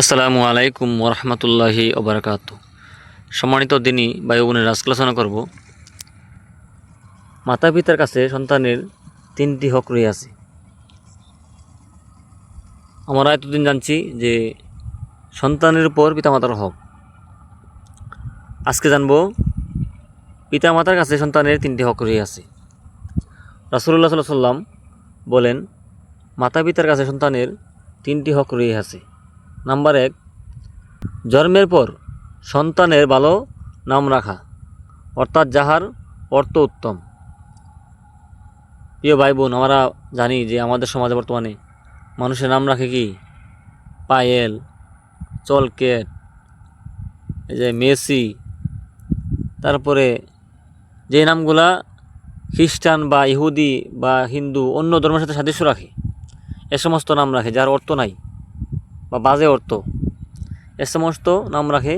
আসসালামু আলাইকুম ওরহমতুল্লাহি ওবরাকাত। সম্মানিত দিনী বায়ু বোনের আলোচনা করব মাতা পিতার কাছে সন্তানের তিনটি হক রয়ে আছে আমরা এতদিন জানছি যে সন্তানের উপর পিতামাতার হক। আজকে জানব পিতামাতার কাছে সন্তানের তিনটি হক রয়ে আছে রাসুল্লাহ সাল্লাম বলেন মাতা পিতার কাছে সন্তানের তিনটি হক রয়ে আছে নাম্বার এক, জন্মের পর সন্তানের ভালো নাম রাখা, অর্থাৎ যাহার অর্থ উত্তম। প্রিয় ভাই বোন আমরা জানি যে আমাদের সমাজে বর্তমানে মানুষের নাম রাখে কি? পায়েল, চলকেট, এই যে মেসি, তারপরে যে নামগুলা খ্রিস্টান বা ইহুদি বা হিন্দু অন্য ধর্মের সাথে সাদৃশ্য রাখে, এ সমস্ত নাম রাখে, যার অর্থ নাই। বা বাজে অর্থ, এ সমস্ত নাম রাখে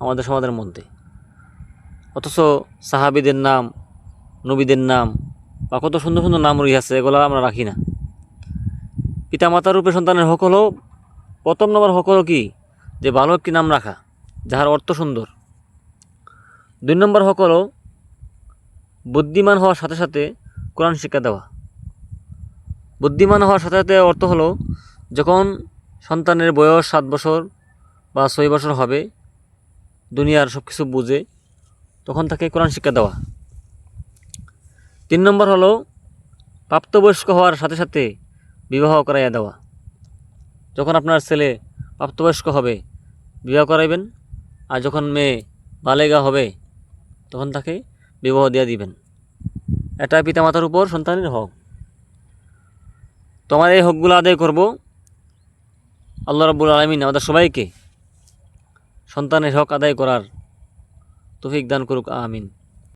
আমাদের সমাজের মধ্যে। অথচ সাহাবিদের নাম, নবীদের নাম, বা কত সুন্দর সুন্দর নাম রয়েছে এগুলো আমরা রাখি না। পিতামাতার রূপে সন্তানের হক হলো, প্রথম নম্বর হক হলো কি? যে ভালো একটি নাম রাখা, যাহার অর্থ সুন্দর। দুই নম্বর হক হলো, বুদ্ধিমান হওয়ার সাথে সাথে কোরআন শিক্ষা দেওয়া। বুদ্ধিমান হওয়ার সাথে সাথে অর্থ হলো, যখন সন্তানের বয়স সাত বছর বা ছয় বছর হবে, দুনিয়ার সব কিছু বুঝে তখন তাকে কোরআন শিক্ষা দেওয়া। তিন নম্বর হলো প্রাপ্তবয়স্ক হওয়ার সাথে সাথে বিবাহ করাইয়া দেওয়া। যখন আপনার ছেলে প্রাপ্তবয়স্ক হবে, বিবাহ করাইবেন, আর যখন মেয়ে বালেগা হবে, তখন তাকে বিবাহ দিয়ে দিবেন। এটা পিতামাতার উপর সন্তানের হক। তোমার এই হকগুলো আদায় করব। আল্লাহ রাবুল আলমিন আমাদের সবাইকে সন্তানের হক আদায় করার তৌফিক দান করুক আমিন।